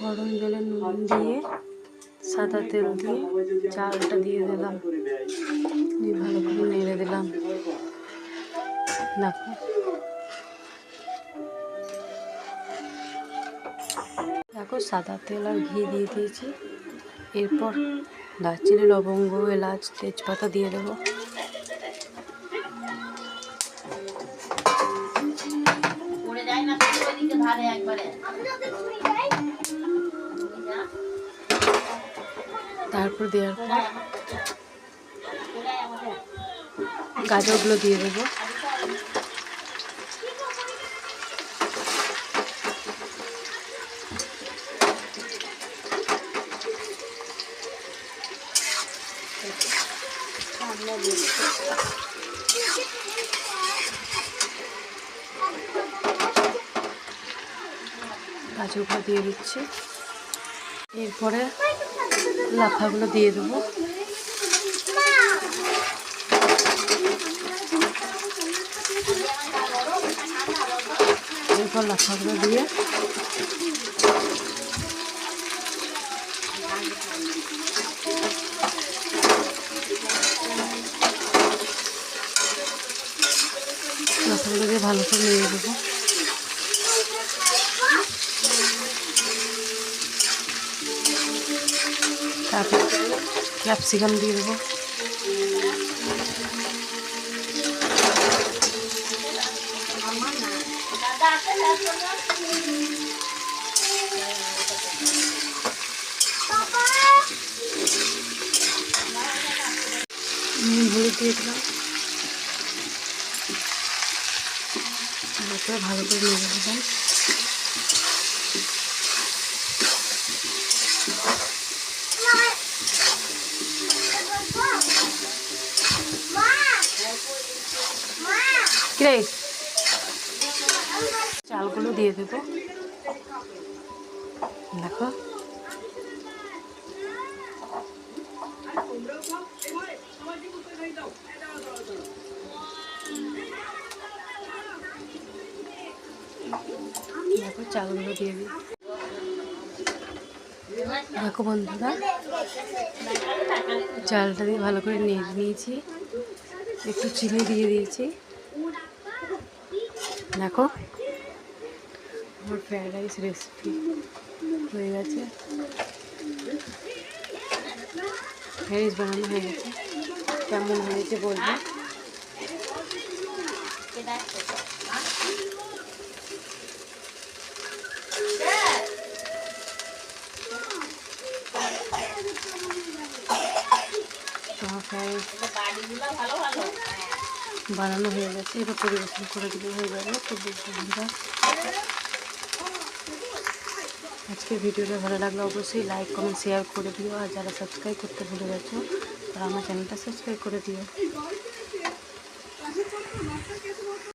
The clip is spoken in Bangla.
গরম জলে নুন দিয়ে সাদা তেল দিয়ে চালটা দিয়ে দিলাম। দিয়ে ভালো করে নেড়ে দিলাম। দেখো। দেখো, সাদা তেল আর ঘি দিয়ে দিয়েছি। এরপর দারচিনি লবঙ্গ এলাচ তেজপাতা দিয়ে দেবো। তারপর দেওয়ার পর গাজরগুলো দিয়ে দেবো। গাজরগুলো দিয়ে দিচ্ছি। এরপরে লাফাগুলো দিয়ে দেবো। এরপর লাফাগুলো দিয়ে দিয়ে ভালো করে নিয়ে দেবো তারপর ক্যাপসিকাম দিয়ে দেবো। নুন দিয়ে দিলাম। তারপরে ভালো করে মেজে দেবেন চালগুলো দিয়ে দেবো। দেখো। দেখো চালগুলো দিয়ে দিই। দেখো বন্ধুরা, চালটা দিয়ে ভালো করে নিয়ে নিয়েছি। একটু চিনি দিয়ে দিয়েছি। দেখো, আমার ফ্রায়েড রাইস রেসিপি হয়ে গেছে। ফ্রায়েড রাইস বানানো হয়ে গেছে। কেমন হয়েছে বলব? বানানো হয়ে গেছে। এবার পরিবেশন করে দিলে হয়ে যাবে। তো বন্ধুরা আজকে ভিডিওটা ভালো লাগলে অবশ্যই লাইক কমেন্ট শেয়ার করে দিও। আর যারা সাবস্ক্রাইব করতে ভুলে গেছো তারা আমার চ্যানেলটা সাবস্ক্রাইব করে দিও।